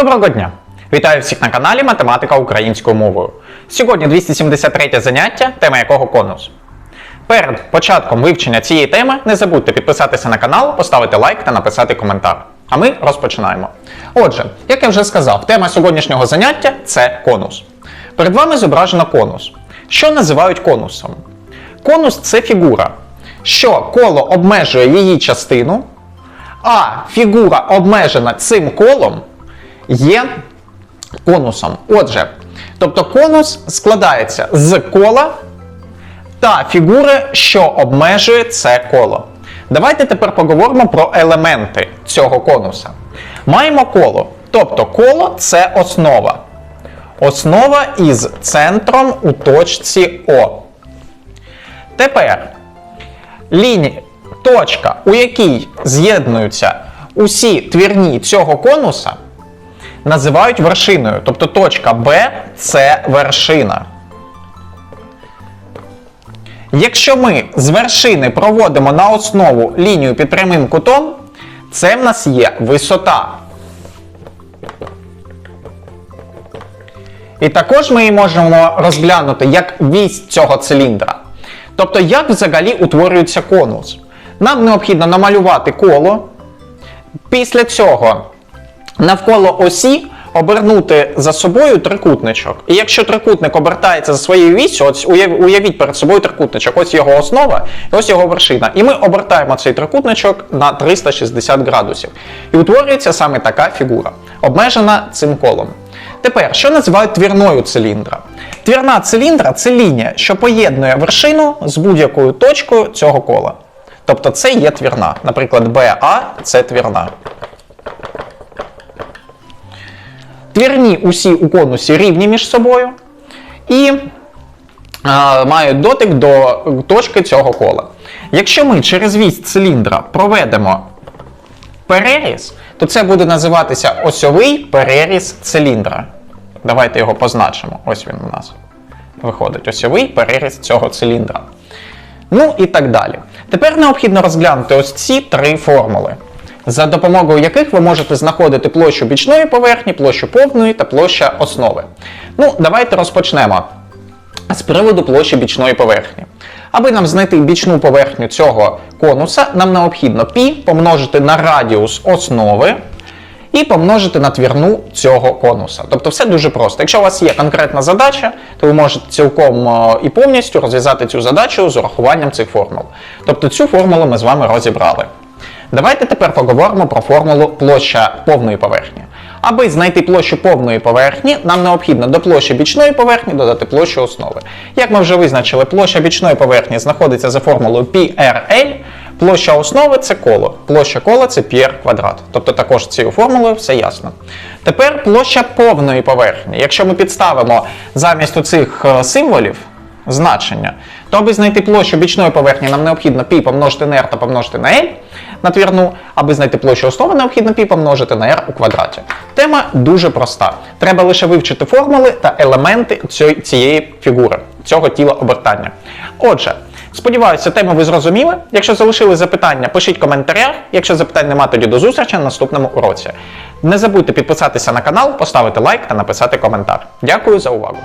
Доброго дня! Вітаю всіх на каналі Математика українською мовою. Сьогодні 273 заняття, тема якого конус. Перед початком вивчення цієї теми не забудьте підписатися на канал, поставити лайк та написати коментар. А ми розпочинаємо. Отже, як я вже сказав, тема сьогоднішнього заняття це конус. Перед вами зображено конус. Що називають конусом? Конус це фігура, що коло обмежує її частину, а фігура обмежена цим колом є конусом. Отже, тобто конус складається з кола та фігури, що обмежує це коло. Давайте тепер поговоримо про елементи цього конуса. Маємо коло, тобто коло це основа. Основа із центром у точці О. Тепер лінія, точка, у якій з'єднуються усі твірні цього конуса, називають вершиною. Тобто точка Б це вершина. Якщо ми з вершини проводимо на основу лінію під прямим кутом, це в нас є висота. І також ми її можемо розглянути як вісь цього циліндра. Тобто, як взагалі утворюється конус. Нам необхідно намалювати коло. Після цього навколо осі обернути за собою трикутничок. І якщо трикутник обертається за своєю вісю, ось уяв- уявіть перед собою трикутничок, ось його основа, і ось його вершина. І ми обертаємо цей трикутничок на 360 градусів. І утворюється саме така фігура, обмежена цим колом. Тепер, що називають твірною циліндра? Твірна циліндра це лінія, що поєднує вершину з будь-якою точкою цього кола. Тобто це є твірна. Наприклад, BA це твірна. Твірні усі у конусі рівні між собою і а, мають дотик до точки цього кола. Якщо ми через вісь циліндра проведемо переріз, то це буде називатися осьовий переріз циліндра. Давайте його позначимо. Ось він у нас виходить. Осьовий переріз цього циліндра. Ну і так далі. Тепер необхідно розглянути ось ці три формули, за допомогою яких ви можете знаходити площу бічної поверхні, площу повної та площа основи. Ну, давайте розпочнемо з приводу площі бічної поверхні. Аби нам знайти бічну поверхню цього конуса, нам необхідно π помножити на радіус основи і помножити на твірну цього конуса. Тобто все дуже просто. Якщо у вас є конкретна задача, то ви можете цілком е, і повністю розв'язати цю задачу з урахуванням цих формул. Тобто цю формулу ми з вами розібрали. Давайте тепер поговоримо про формулу площа повної поверхні. Аби знайти площу повної поверхні, нам необхідно до площі бічної поверхні додати площу основи. Як ми вже визначили, площа бічної поверхні знаходиться за формулою PRL, площа основи це коло. Площа кола це πr квадрат. Тобто також цією формулою все ясно. Тепер площа повної поверхні. Якщо ми підставимо замість оцих е, символів значення, то аби знайти площу бічної поверхні, нам необхідно π помножити на r та помножити на l на твірну, аби знайти площу основи, необхідно π помножити на r у квадраті. Тема дуже проста. Треба лише вивчити формули та елементи цієї- цієї фігури, цього тіла обертання. Отже, сподіваюся, тему ви зрозуміли. Якщо залишили запитання, пишіть в коментарях. Якщо запитань нема, тоді до зустрічі на наступному уроці. Не забудьте підписатися на канал, поставити лайк та написати коментар. Дякую за увагу.